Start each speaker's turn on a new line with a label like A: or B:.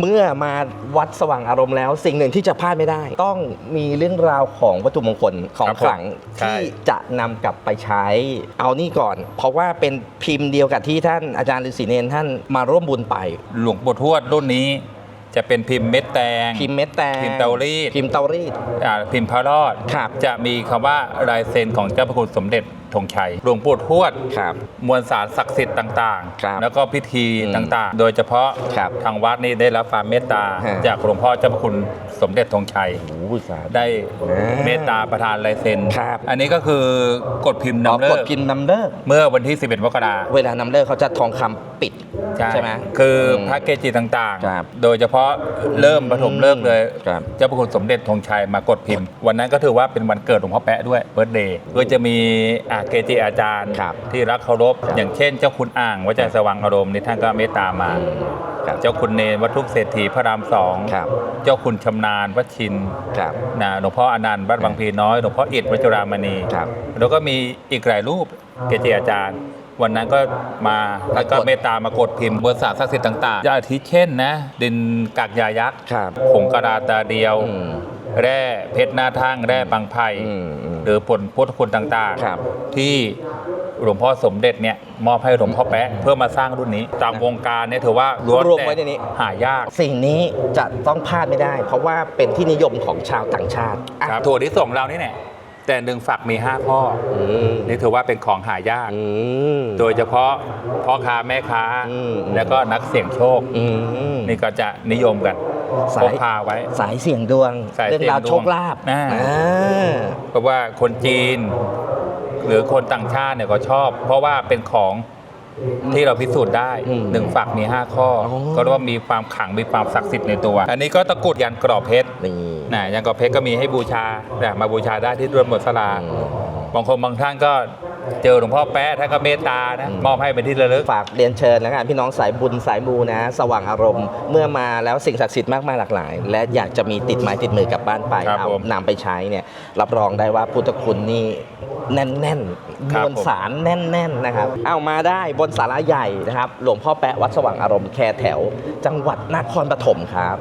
A: เมื่อมาวัดสว่างอารมณ์แล้ว สิ่งหนึ่งที่จะพลาดไม่ได้ ต้องมีเรื่องราวของวัตถุมงคลของ
B: ครับ
A: ขลัง
B: ใช่
A: ที่จะนำกลับไปใช้ เอานี่ก่อน เพราะว่าเป็นพิมพ์เดียวกับที่ท่านอาจารย์ฤาษีเนนท่านมาร่วมบุญไป
B: หลวงปู่ทวดรุ่นนี้จะเป็นพิมพ์เม็ดแตง
A: พิมพ์เม็ดแตง
B: พิมพ์เตารีด
A: พิมพ์เตารีด
B: อ่าพิมพ์พระรอด
A: ครับ
B: จะมีคำว่าลายเซ็นของเจ้าพระคุณสมเด็จ ธงชัยหลวงปู่ทวด
A: ครับ
B: มวลสารศักดิ์สิทธิ์ต่าง
A: ครับ
B: ๆ แล้วก็พิธี
A: อืม
B: ต่างๆ โดยเฉพาะ
A: ครับ
B: ทางวัดนี่ได้รับความเมตตา
A: ฮะ
B: จากหลวงพ่อเจ้าพระคุณสมเด็จธงชัย
A: โอ้โหสาธุ
B: ได้
A: อ่า
B: เมตตาประทานลายเซ็น
A: ครับ
B: อันนี้ก็คือกดพิมพ์
A: อ๋อนำ
B: เลิ
A: ก
B: ก
A: ดพิมพ์นำเลิก
B: เมื่อวันที่ 11มกรา
A: เวลานำเลิกเขาจะทองคำปิดใช่ไหม
B: คืออ
A: ม
B: พระเกจิต่าง
A: ครับ
B: ๆ โดยเฉพาะเริ่มปฐมเลิกเลย
A: ครับ
B: เจ้าพระคุณสมเด็จธงชัยมากดพิมพ์ วันนั้นก็ถือว่าเป็นวันเกิดหลวงพ่อแปะด้วยเบิร์ดเดย์ก็จะมีอาเกจิอาจารย์
A: ครับ
B: ที่รักเคารพอย่างเช่น เจ้าคุณอ่างวัดใจสว่างอารมณ์นี่ท่านก็เมตตามา
A: อืมครับ
B: เจ้าคุณเนรวัดทุกเศรษฐีพระรามสอง
A: ครับ
B: เจ้าคุณชำนาญวัดชิน
A: ครับ
B: นะหลวงพ่ออนันต์วัดบางพลีน้อยหลวงพ่ออิฐวัดจุรามณี
A: ครับ
B: แล้วก็มีอีกหลายรูปเกจิอาจารย์ วันนั้นก็มาแล้วก็
A: มากด
B: เมตตามากดพิมพ์บนสารศักดิ์สิทธิ์ต่างๆอย่างอาทิเช่นนะ ดินกากยายักษ์
A: ครับ
B: ผงกระดาตาเดียว
A: อืม
B: แร่เพชรหน้าทั่งแร่บางไผ่
A: อืมอืม
B: หรือผลพุทธคุณต่าง
A: ครับ
B: ที่หลวงพ่อสมเด็จเนี่ยมอบให้หลวงพ่อแป๊ะเพื่อมาสร้างรุ่นนี้ตามวงการเนี่ยถือว่าล้วน
A: รวม
B: แต่
A: ไว้ในนี้
B: หายาก
A: สิ่งนี้จะต้องพลาดไม่ได้ เพราะว่าเป็นที่นิยมของชาวต่างชาติอะ
B: ครับถั่วที่ส่งเรานี่เนี่ยแต่หนึ่งฝักมี5ข้อ
A: อืม
B: นี่ถือว่าเป็นของหายาก
A: อืม
B: โดยเฉพาะพ่อค้าแม่ค้า
A: อืม
B: แล้วก็นักเสี่ยงโชค
A: อืม
B: นี่ก็จะนิยมกัน
A: สาย
B: พกพาไว้
A: สายเสี่ยงดวง
B: สาย
A: เรื่องราว
B: เสี่ยงดวง
A: โชคลาภ
B: อ่า
A: อ่า
B: เพราะว่าคนจีน หรือคนต่างชาติเนี่ยก็ชอบ เพราะว่าเป็นของที่เราพิสูจน์ได้
A: อืม
B: หนึ่งฝักมี5ข้ออ
A: อ
B: ก็เรียกว่ามีความขลังมีความศักดิ์สิทธิ์ในตัว อันนี้ก็ตะกรุดยันกรอบเพชร
A: นี่
B: นะยันกรอบเพชรก็มีให้บูชาแต่มาบูชาได้ที่รวนหมดสลา
A: อืม
B: บางคนบางท่านก็เจอหลวงพ่อแป๊ะท่านก็เมตตานะมอบให้เป็นที่ระลึก
A: ฝากเรียนเชิญแล้วกันพี่น้องสายบุญสายมูนะสว่างอารมณ์เมื่อมาแล้วสิ่งศักดิ์สิทธิ์มากมายหลากหลาย และอยากจะมีติดไม้ติดมือกลับบ้านไป
B: ครับ
A: เอา
B: ผม
A: นำไปใช้เนี่ยรับรองได้ว่าพุทธคุณนี่แน่นๆ
B: ค
A: ม
B: รับ
A: วลสารแน่นๆนะครับเอามาได้บนศาลาใหญ่นะครับ หลวงพ่อแปะวัดสว่างอารมณ์แคร์แถว จังหวัดนครปฐมครับ